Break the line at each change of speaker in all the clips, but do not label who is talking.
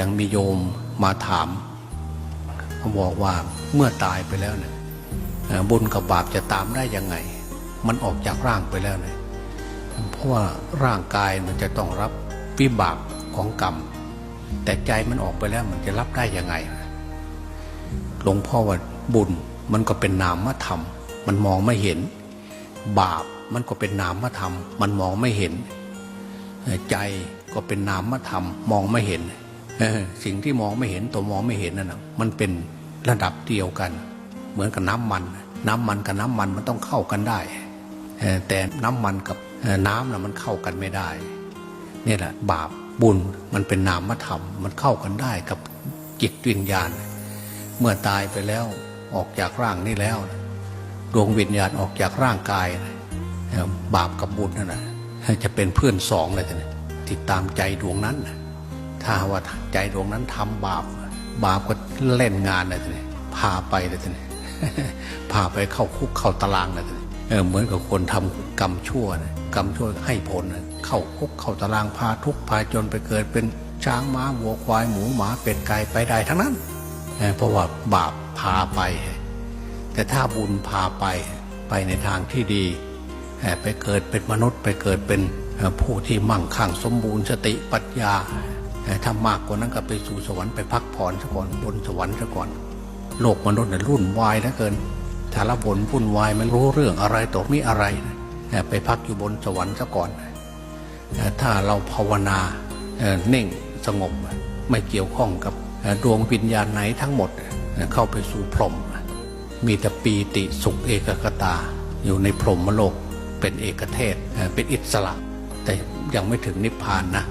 ยังมีโยมมาถามเขาบอกว่าเมื่อตายไปแล้วเนี่ยบุญกับบาปจะตามได้ยังไง มันออกจากร่างไปแล้วเนี่ยเพราะว่าร่างกายมันจะต้องรับวิบากของกรรม แต่ใจมันออกไปแล้วมันจะรับได้ยังไงหลวงพ่อว่าบุญมันก็เป็นนามธรรม มันมองไม่เห็น บาปมันก็เป็นนามธรรม มันมองไม่เห็น ใจก็เป็นนามธรรมมองไม่เห็น สิ่งที่มองไม่เห็นตัวมองไม่เห็นนั่นนะมันเป็นระดับเดียวกัน เหมือนกับน้ำมัน น้ำมันกับน้ำมันมันต้องเข้ากันได้ แต่น้ำมันกับน้ำนะมันเข้ากันไม่ได้นี่แหละบาปบุญมันเป็นนามธรรม มันเข้ากันได้กับจิตวิญญาณ เมื่อตายไปแล้วออกจากร่างนี้แล้วดวงวิญญาณออกจากร่างกาย บาปกับบุญนั่นนะจะเป็นเพื่อนสองเลยทีนี้ติดตามใจดวงนั้นนะ ถ้าว่าใจดวงนั้นทำบาป บาปก็เล่นงานเลยทีนี้พาไปเลยทีนี้พาไปเข้าคุกเข้าตารางเลยทีนี้เออเหมือนกับคนทำกรรมชั่วนะกรรมชั่วให้ผลนะเข้าคุกเข้าตารางพาทุกพาจนไปเกิดเป็นช้างม้าวัวควายหมูหมาเป็ดไก่ไปได้ทั้งนั้นเเพราะว่าบาปพาไป แต่ถ้าบุญพาไปไปในทางที่ดีไปเกิดเป็นมนุษย์ไปเกิดเป็นผู้ที่มั่งคั่งสมบูรณ์สติปัญญา ถ้ามากกว่านั้นก็ไปสู่สวรรค์ไปพักผ่อนซะก่อนบนสวรรค์ซะก่อน โลกมนุษย์เนี่ยรุ่นวายเหลือเกินถ้าละบนวุ่นวายไม่รู้เรื่องอะไรต่อมีอะไรนะเอ่อไปพักอยู่บนสวรรค์ซะก่อนเอ่ถ้าเราภาวนาเอ่อนิ่งสงบไม่เกี่ยวข้องกับดวงวิญญาณไหนทั้งหมดเข้าไปสู่พรหมมีแต่ปีติสุขเอกกตา อยู่ในพรหมโลกเป็นเอกเทศเป็นอิสระ แต่ยังไม่ถึงนิพพานนะ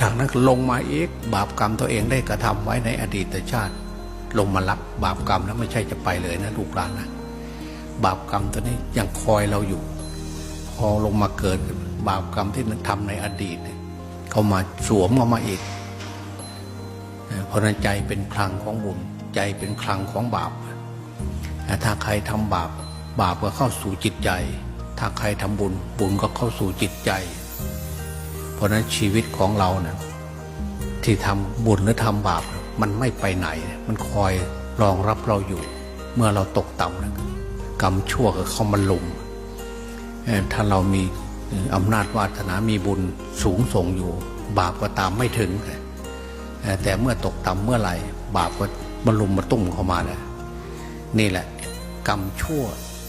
จากนั้นลงมาอีกบาปกรรมตัวเองได้กระทำไว้ในอดีตชาติ ลงมารับบาปกรรมแล้วไม่ใช่จะไปเลยนะลูกหลานนะบาปกรรมตัวนี้ยังคอยเราอยู่ พอลงมาเกิดบาปกรรมที่ทำในอดีตเนี่ยเขามาสวมเข้ามาอีกเพราะนั้นใจเป็นคลังของบุญใจเป็นคลังของบาป ถ้าใครทำบาป บาปก็เข้าสู่จิตใจ ถ้าใครทำบุญบุญก็เข้าสู่จิตใจ เพราะนั้นชีวิตของเราเนะที่ทำบุญหรือทำบาป มันไม่ไปไหน มันคอยรองรับเราอยู่ เมื่อเราตกต่ำนะกรรมชั่วก็เข้ามาลุมถ้าเรามีอำนาจวาสนามีบุญสูงส่งอยู่ บาปก็ตามไม่ถึง แต่เมื่อตกต่ำเมื่อไหร่ บาปก็มาลุมมาตุ้มเข้ามาเลยนี่แหละ กรรมชั่ว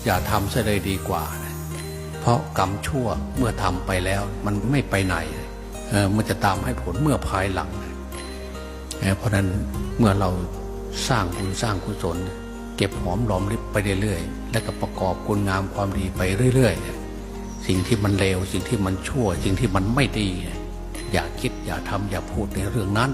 อย่าทำซะเลยดีกว่านะ เพราะกรรมชั่วเมื่อทำไปแล้ว มันไม่ไปไหนเออมันจะตามให้ผลเมื่อภายหลัง เพราะนั้นเมื่อเราสร้างบุญสร้างกุศล เก็บหอมรอมริบไปเรื่อยๆ แล้วก็ประกอบคุณงามความดีไปเรื่อยๆ สิ่งที่มันเลวสิ่งที่มันชั่ว สิ่งที่มันไม่ดี อย่าคิดอย่าทำอย่าพูดในเรื่องนั้น